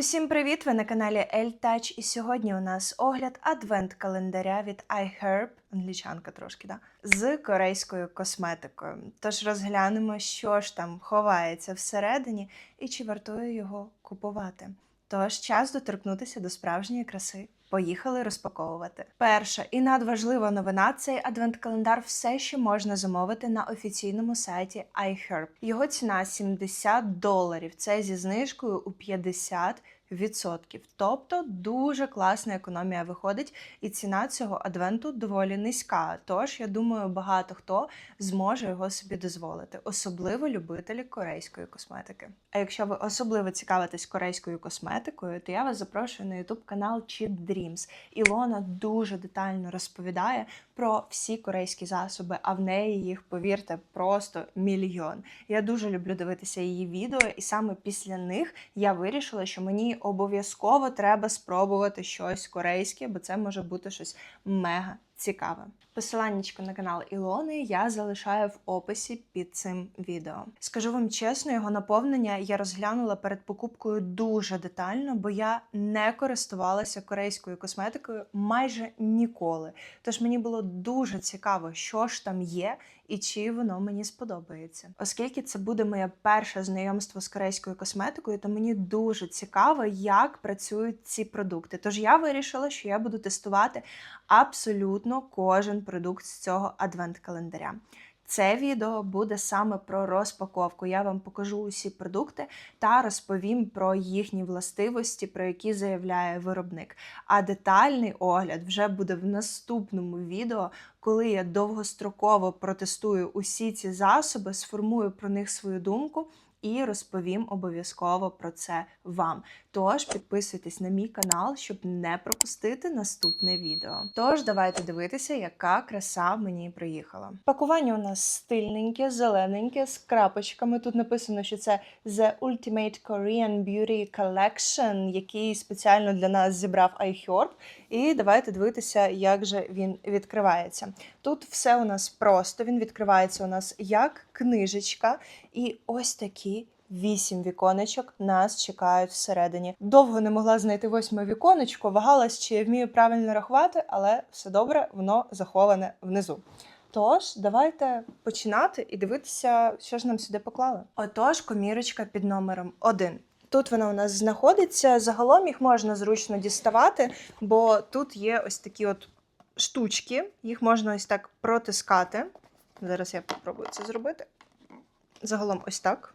Усім привіт! Ви на каналі El Touch і сьогодні у нас огляд адвент-календаря від iHerb, англічанка трошки, да? з корейською косметикою. Тож розглянемо, що ж там ховається всередині і чи вартує його купувати. Тож час доторкнутися до справжньої краси. Поїхали розпаковувати. Перша і надважлива новина: цей адвент-календар все ще можна замовити на офіційному сайті iHerb. Його ціна 70 доларів. Це зі знижкою у 50 відсотків. Тобто дуже класна економія виходить, і ціна цього адвенту доволі низька. Тож я думаю, багато хто зможе його собі дозволити, особливо любителі корейської косметики. А якщо ви особливо цікавитесь корейською косметикою, то я вас запрошую на YouTube канал Cheat Dreams. Ілона дуже детально розповідає про всі корейські засоби, а в неї їх, повірте, просто мільйон. Я дуже люблю дивитися її відео, і саме після них я вирішила, що мені обов'язково треба спробувати щось корейське, бо це може бути щось мега цікаве. Посиланнячко на канал Ілони я залишаю в описі під цим відео. Скажу вам чесно, його наповнення я розглянула перед покупкою дуже детально, бо я не користувалася корейською косметикою майже ніколи. Тож мені було дуже цікаво, що ж там є і чи воно мені сподобається. Оскільки це буде моє перше знайомство з корейською косметикою, то мені дуже цікаво, як працюють ці продукти. Тож я вирішила, що я буду тестувати абсолютно кожен продукт з цього адвент-календаря. Це відео буде саме про розпаковку. Я вам покажу усі продукти та розповім про їхні властивості, про які заявляє виробник. А детальний огляд вже буде в наступному відео, коли я довгостроково протестую усі ці засоби, сформую про них свою думку. І розповім обов'язково про це вам. Тож підписуйтесь на мій канал, щоб не пропустити наступне відео. Тож давайте дивитися, яка краса мені приїхала. Пакування у нас стильненьке, зелененьке з крапочками. Тут написано, що це The Ultimate Korean Beauty Collection, який спеціально для нас зібрав iHerb. І давайте дивитися, як же він відкривається. Тут все у нас просто. Він відкривається у нас як книжечка, і ось такі. Вісім віконечок нас чекають всередині. Довго не могла знайти восьме віконечко, вагалась, чи я вмію правильно рахувати, але все добре, воно заховане внизу. Тож, давайте починати і дивитися, що ж нам сюди поклали. Отож, комірочка під номером 1. Тут вона у нас знаходиться. Загалом їх можна зручно діставати, бо тут є ось такі от штучки, їх можна ось так протискати. Зараз я спробую це зробити. Загалом ось так.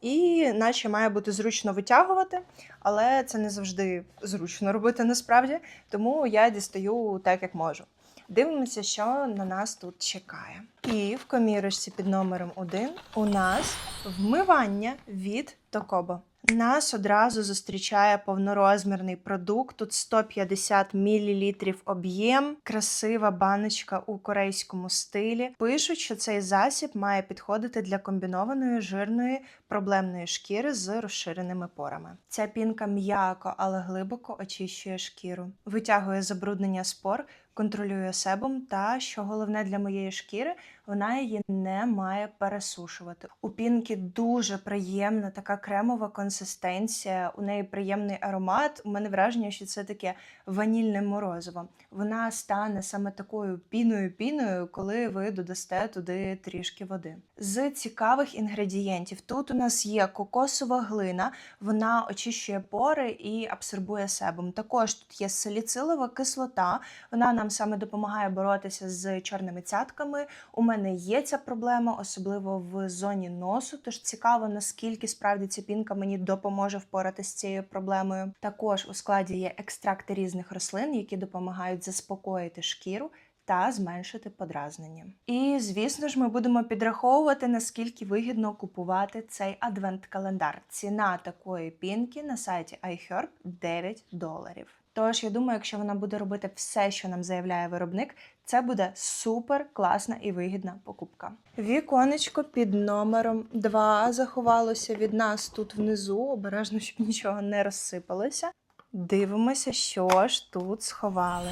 І наче має бути зручно витягувати, але це не завжди зручно робити насправді, тому я дістаю так, як можу. Дивимося, що на нас тут чекає. І в комірочці під номером 1 у нас вмивання від Токобо. Нас одразу зустрічає повнорозмірний продукт. Тут 150 мл об'єм, красива баночка у корейському стилі. Пишуть, що цей засіб має підходити для комбінованої жирної проблемної шкіри з розширеними порами. Ця пінка м'яко, але глибоко очищує шкіру, витягує забруднення спор. Контролює себум, та що головне для моєї шкіри, вона її не має пересушувати. У пінки дуже приємна така кремова консистенція, у неї приємний аромат. У мене враження, що це таке ванільне морозиво. Вона стане саме такою піною-піною, коли ви додасте туди трішки води. З цікавих інгредієнтів тут у нас є кокосова глина, вона очищує пори і абсорбує себум. Також тут є саліцилова кислота, вона нам саме допомагає боротися з чорними цятками. У мене є ця проблема, особливо в зоні носу. Тож цікаво, наскільки справді ця пінка мені допоможе впоратися з цією проблемою. Також у складі є екстракти різних рослин, які допомагають заспокоїти шкіру. Та зменшити подразнення. І, звісно ж, ми будемо підраховувати, наскільки вигідно купувати цей адвент-календар. Ціна такої пінки на сайті iHerb 9 доларів. Тож, я думаю, якщо вона буде робити все, що нам заявляє виробник, це буде супер класна і вигідна покупка. Віконечко під номером 2 заховалося від нас тут внизу, обережно, щоб нічого не розсипалося. Дивимося, що ж тут сховали.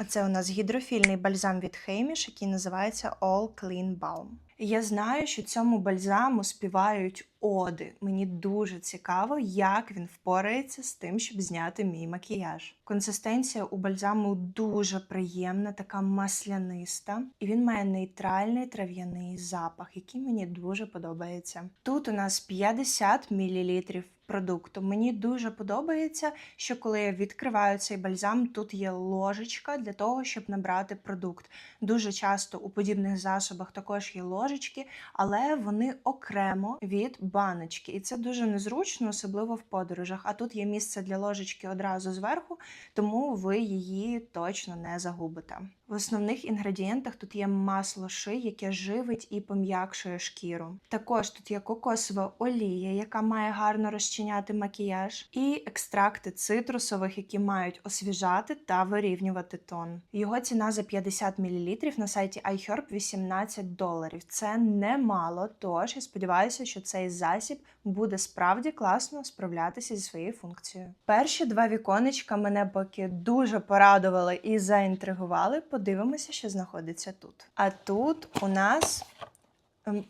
А це у нас гідрофільний бальзам від Хейміш, який називається All Clean Balm. Я знаю, що цьому бальзаму співають оди. Мені дуже цікаво, як він впорається з тим, щоб зняти мій макіяж. Консистенція у бальзаму дуже приємна, така масляниста, і він має нейтральний трав'яний запах, який мені дуже подобається. Тут у нас 50 мл продукту. Мені дуже подобається, що коли я відкриваю цей бальзам, тут є ложечка для того, щоб набрати продукт. Дуже часто у подібних засобах також є ложечки, але вони окремо від баночки. І це дуже незручно, особливо в подорожах. А тут є місце для ложечки одразу зверху, тому ви її точно не загубите. В основних інгредієнтах тут є масло ши, яке живить і пом'якшує шкіру. Також тут є кокосова олія, яка має гарно розчиняти макіяж, і екстракти цитрусових, які мають освіжати та вирівнювати тон. Його ціна за 50 мл на сайті iHerb 18 доларів. Це немало, тож я сподіваюся, що цей засіб буде справді класно справлятися зі своєю функцією. Перші два віконечка мене поки дуже порадували і заінтригували. Подивимося, що знаходиться тут. А тут у нас ем,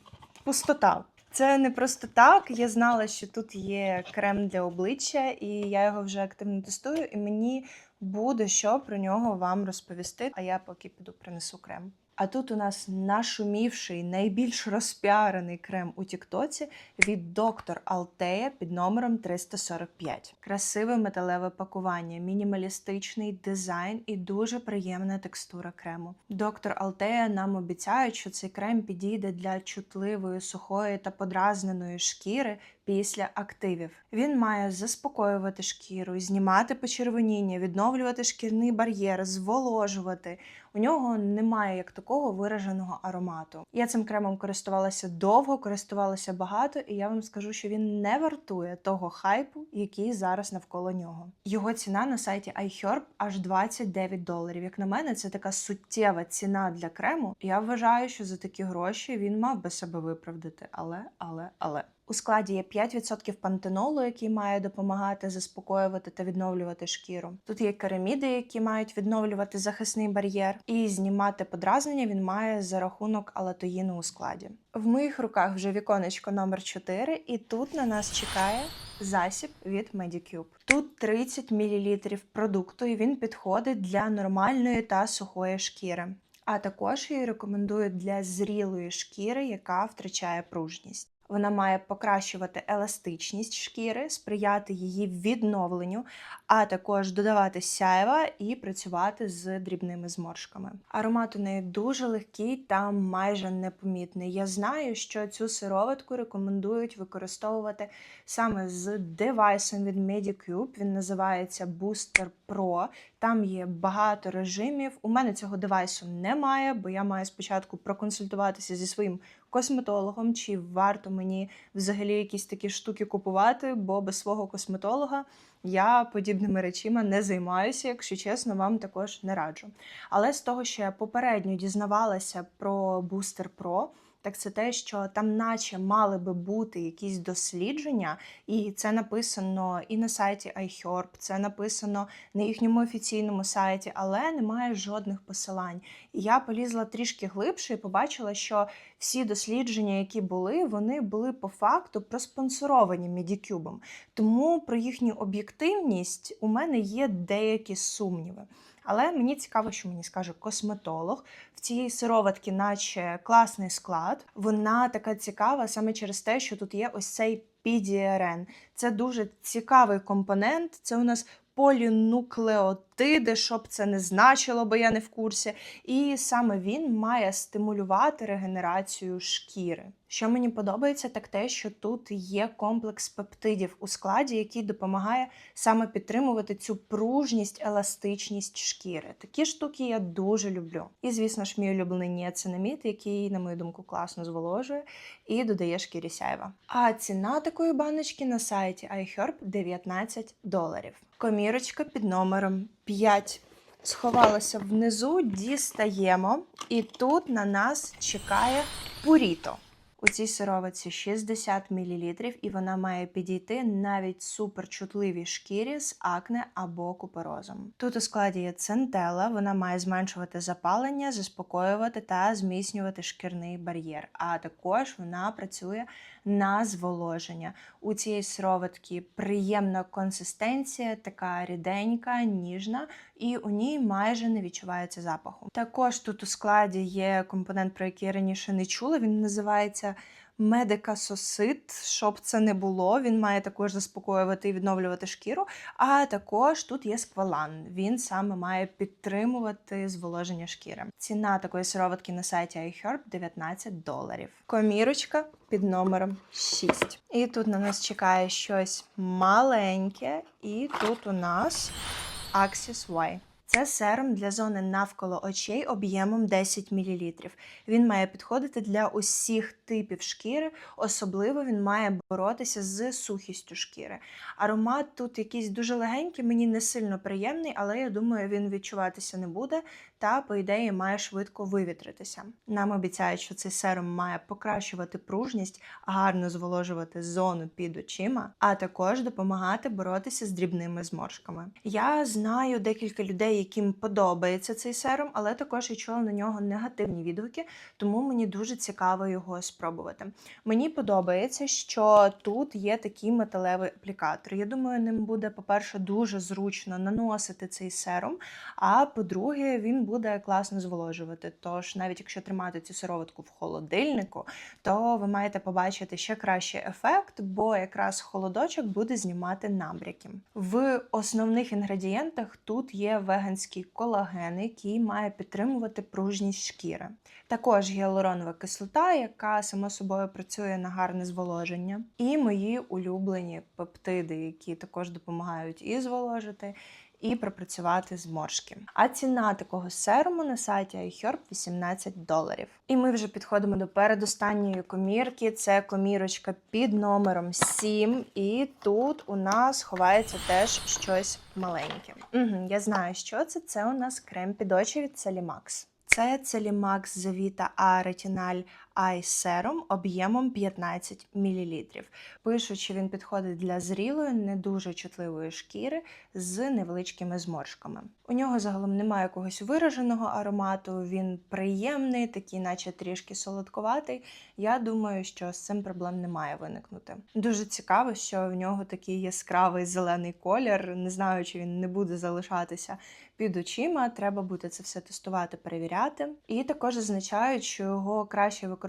пустота. Це не просто так. Я знала, що тут є крем для обличчя, і я його вже активно тестую, і мені буде що про нього вам розповісти. А я поки піду принесу крем. А тут у нас нашумівший, найбільш розпіарений крем у Тіктоці від доктор Алтея під номером 345. Красиве металеве пакування, мінімалістичний дизайн і дуже приємна текстура крему. Доктор Алтея нам обіцяють, що цей крем підійде для чутливої, сухої та подразненої шкіри після активів. Він має заспокоювати шкіру, знімати почервоніння, відновлювати шкірний бар'єр, зволожувати. У нього немає як такого вираженого аромату. Я цим кремом користувалася довго, користувалася багато, і я вам скажу, що він не вартує того хайпу, який зараз навколо нього. Його ціна на сайті iHerb аж 29 доларів. Як на мене, це така суттєва ціна для крему. Я вважаю, що за такі гроші він мав би себе виправдати. Але, але, але. У складі є 5% пантенолу, який має допомагати заспокоювати та відновлювати шкіру. Тут є кераміди, які мають відновлювати захисний бар'єр, і знімати подразнення він має за рахунок алатоїну у складі. В моїх руках вже віконечко номер 4 і тут на нас чекає засіб від Medicube. Тут 30 мл продукту, і він підходить для нормальної та сухої шкіри. А також її рекомендують для зрілої шкіри, яка втрачає пружність. Вона має покращувати еластичність шкіри, сприяти її відновленню, а також додавати сяйва і працювати з дрібними зморшками. Аромат у неї дуже легкий та майже непомітний. Я знаю, що цю сироватку рекомендують використовувати саме з девайсом від Medicube. Він називається Booster Pro. Там є багато режимів. У мене цього девайсу немає, бо я маю спочатку проконсультуватися зі своїм косметологом, чи варто мені взагалі якісь такі штуки купувати, бо без свого косметолога я подібними речима не займаюся, якщо чесно, вам також не раджу. Але з того, що я попередньо дізнавалася про Booster Pro, так це те, що там, наче мали би бути якісь дослідження, і це написано і на сайті iHerb, це написано на їхньому офіційному сайті, але немає жодних посилань. І я полізла трішки глибше і побачила, що всі дослідження, які були, вони були по факту проспонсоровані Медікюбом. Тому про їхню об'єктивність у мене є деякі сумніви. Але мені цікаво, що мені скаже косметолог. В цієї сироватки, наче класний склад. Вона така цікава саме через те, що тут є ось цей PDRN. Це дуже цікавий компонент. Це у нас полінуклеотиди, щоб це не значило, бо я не в курсі. І саме він має стимулювати регенерацію шкіри. Що мені подобається, так те, що тут є комплекс пептидів у складі, який допомагає саме підтримувати цю пружність, еластичність шкіри. Такі штуки я дуже люблю. І, звісно ж, мій улюблений ніацинамід, який, на мою думку, класно зволожує і додає шкірі сяйва. А ціна такої баночки на сайті iHerb 19 доларів. Комірочка під номером 5. Сховалася внизу, дістаємо, і тут на нас чекає пуріто. У цій сироватці 60 мл, і вона має підійти навіть суперчутливій шкірі з акне або куперозом. Тут у складі є центела, вона має зменшувати запалення, заспокоювати та зміцнювати шкірний бар'єр. А також вона працює на зволоження. У цієї сироватки приємна консистенція, така ріденька, ніжна, і у ній майже не відчувається запаху. Також тут у складі є компонент, про який я раніше не чула. Він називається медикасосит, щоб це не було. Він має також заспокоювати і відновлювати шкіру. А також тут є сквалан. Він саме має підтримувати зволоження шкіри. Ціна такої сироватки на сайті iHerb 19 доларів. Комірочка під номером 6. І тут на нас чекає щось маленьке, і тут у нас Axis Y. Це серум для зони навколо очей об'ємом 10 мл. Він має підходити для усіх типів шкіри, особливо він має боротися з сухістю шкіри. Аромат тут якийсь дуже легенький, мені не сильно приємний, але я думаю, він відчуватися не буде та, по ідеї, має швидко вивітритися. Нам обіцяють, що цей серум має покращувати пружність, гарно зволожувати зону під очима, а також допомагати боротися з дрібними зморшками. Я знаю декілька людей, яким подобається цей серум, але також я чула на нього негативні відгуки, тому мені дуже цікаво його спробувати. Мені подобається, що тут є такий металевий аплікатор. Я думаю, ним буде, по-перше, дуже зручно наносити цей серум, а по-друге, він буде класно зволожувати. Тож, навіть якщо тримати цю сироватку в холодильнику, то ви маєте побачити ще кращий ефект, бо якраз холодочок буде знімати набряки. В основних інгредієнтах тут є веганський колаген, який має підтримувати пружність шкіри. Також гіалуронова кислота, яка само собою працює на гарне зволоження, і мої улюблені пептиди, які також допомагають і зволожити, і пропрацювати зморшки. А ціна такого серуму на сайті iHerb 18 доларів. І ми вже підходимо до передостанньої комірки. Це комірочка під номером 7. І тут у нас ховається теж щось маленьке. Угу, Я знаю, що це. Це у нас крем під очі від Celimax. Це Celimax Zavita A Retinal Serum об'ємом 15 мл. Пишуть, що він підходить для зрілої, не дуже чутливої шкіри з невеличкими зморшками. У нього загалом немає якогось вираженого аромату, він приємний, такий, наче трішки солодковатий. Я думаю, що з цим проблем не має виникнути. Дуже цікаво, що в нього такий яскравий зелений колір. Не знаю, чи він не буде залишатися під очима. Треба буде це все тестувати, перевіряти. І також зазначають, що його краще використовувати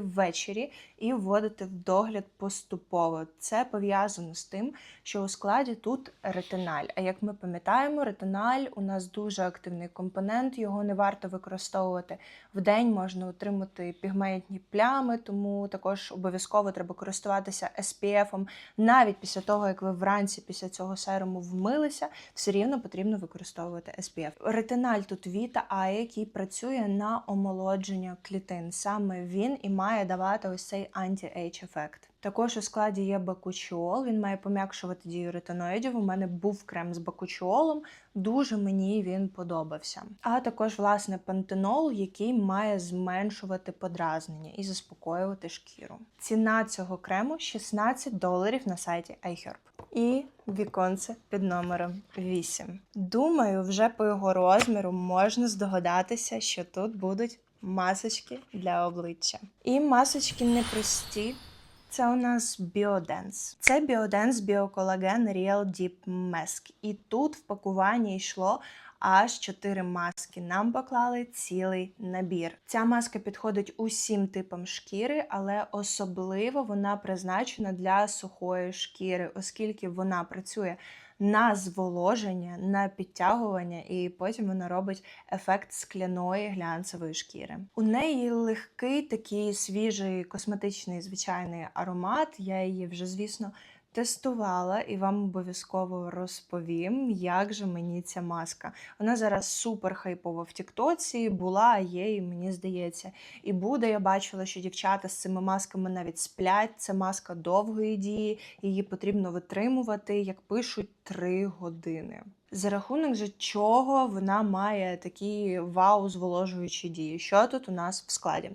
ввечері і вводити в догляд поступово. Це пов'язано з тим, що у складі тут ретиналь. А як ми пам'ятаємо, ретиналь у нас дуже активний компонент, його не варто використовувати в день, можна отримати пігментні плями, тому також обов'язково треба користуватися SPF, навіть після того, як ви вранці після цього серуму вмилися, все рівно потрібно використовувати SPF. Ретиналь тут Vita A, який працює на омолодження клітин. Саме він і має давати ось цей анті-ейдж ефект. Також у складі є бакучіол, він має пом'якшувати дію ретиноїдів. У мене був крем з бакучіолом, дуже мені він подобався. А також, власне, пантенол, який має зменшувати подразнення і заспокоювати шкіру. Ціна цього крему 16 доларів на сайті iHerb. І віконце під номером 8. Думаю, вже по його розміру можна здогадатися, що тут будуть масочки для обличчя. І масочки непрості. Це у нас Біоденс. Це Біоденс Біоколаген Real Deep Mask. І тут в пакуванні йшло аж 4 маски. Нам поклали цілий набір. Ця маска підходить усім типам шкіри, але особливо вона призначена для сухої шкіри, оскільки вона працює. На зволоження, на підтягування, і потім вона робить ефект скляної глянцевої шкіри. У неї легкий такий свіжий косметичний звичайний аромат. Я її вже, звісно, тестувала і вам обов'язково розповім, як же мені ця маска. Вона зараз супер хайпова в Тіктоці, була, є, і мені здається. І буде. Я бачила, що дівчата з цими масками навіть сплять. Це маска довгої дії, її потрібно витримувати, як пишуть, 3 години. За рахунок же чого вона має такі вау зволожуючі дії. Що тут у нас в складі?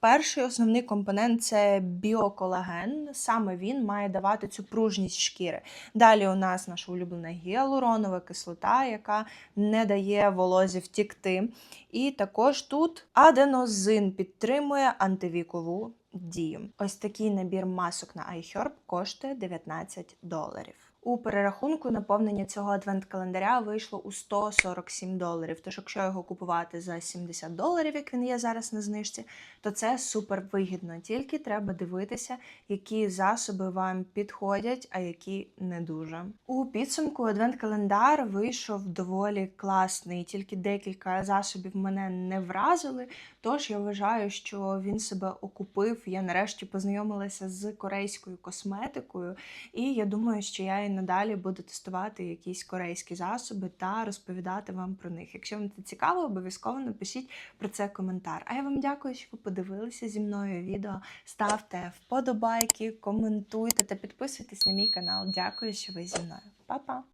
Перший основний компонент це біоколаген. Саме він має давати цю пружність шкіри. Далі у нас наша улюблена гіалуронова кислота, яка не дає волозі втікти. І також тут аденозин підтримує антивікову дію. Ось такий набір масок на iHerb коштує 19 доларів. У перерахунку наповнення цього адвент-календаря вийшло у 147 доларів. Тож, якщо його купувати за 70 доларів, як він є зараз на знижці, то це супер вигідно. Тільки треба дивитися, які засоби вам підходять, а які не дуже. У підсумку адвент-календар вийшов доволі класний. Тільки декілька засобів мене не вразили. Тож я вважаю, що він себе окупив. Я нарешті познайомилася з корейською косметикою, і я думаю, що я надалі буду тестувати якісь корейські засоби та розповідати вам про них. Якщо вам це цікаво, обов'язково напишіть про це коментар. А я вам дякую, що ви подивилися зі мною відео. Ставте вподобайки, коментуйте та підписуйтесь на мій канал. Дякую, що ви зі мною. Па-па!